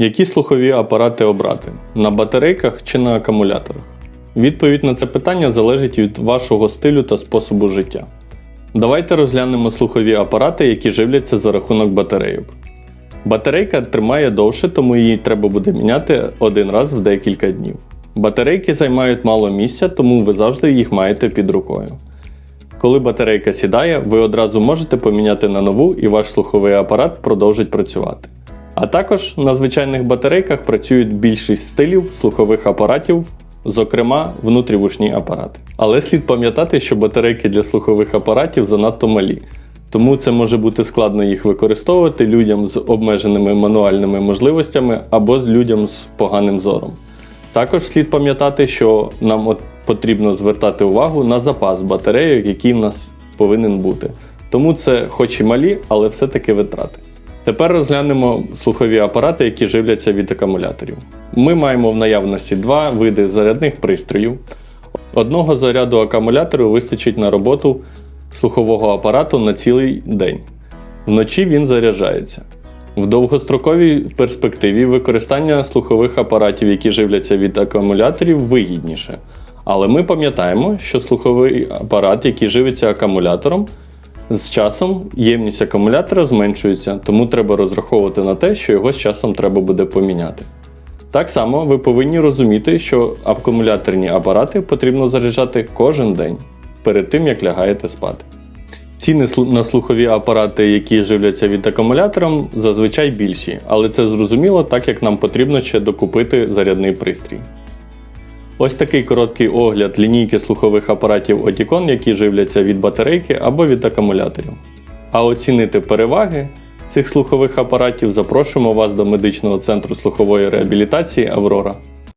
Які слухові апарати обрати на батарейках чи на акумуляторах? Відповідь на це питання залежить від вашого стилю та способу життя. Давайте розглянемо слухові апарати, які живляться за рахунок батарейок. Батарейка тримає довше, тому її треба буде міняти один раз в декілька днів. Батарейки займають мало місця, тому ви завжди їх маєте під рукою. Коли батарейка сідає, ви одразу можете поміняти на нову і ваш слуховий апарат продовжить працювати. А також на звичайних батарейках працюють більшість стилів слухових апаратів, зокрема внутрівушні апарати. Але слід пам'ятати, що батарейки для слухових апаратів занадто малі, тому це може бути складно їх використовувати людям з обмеженими мануальними можливостями або з людям з поганим зором. Також слід пам'ятати, що нам от потрібно звертати увагу на запас батарейок, який в нас повинен бути. Тому це хоч і малі, але все-таки витрати. Тепер розглянемо слухові апарати, які живляться від акумуляторів. Ми маємо в наявності два види зарядних пристроїв. Одного заряду акумулятору вистачить на роботу слухового апарату на цілий день. Вночі він заряджається. В довгостроковій перспективі використання слухових апаратів, які живляться від акумуляторів, вигідніше. Але ми пам'ятаємо, що слуховий апарат, який живиться акумулятором, з часом ємність акумулятора зменшується, тому треба розраховувати на те, що його з часом треба буде поміняти. Так само ви повинні розуміти, що акумуляторні апарати потрібно заряджати кожен день перед тим, як лягаєте спати. Ціни на слухові апарати, які живляться від акумулятором, зазвичай більші, але це зрозуміло, так як нам потрібно ще докупити зарядний пристрій. Ось такий короткий огляд лінійки слухових апаратів Oticon, які живляться від батарейки або від акумуляторів. А оцінити переваги цих слухових апаратів запрошуємо вас до медичного центру слухової реабілітації Аврора.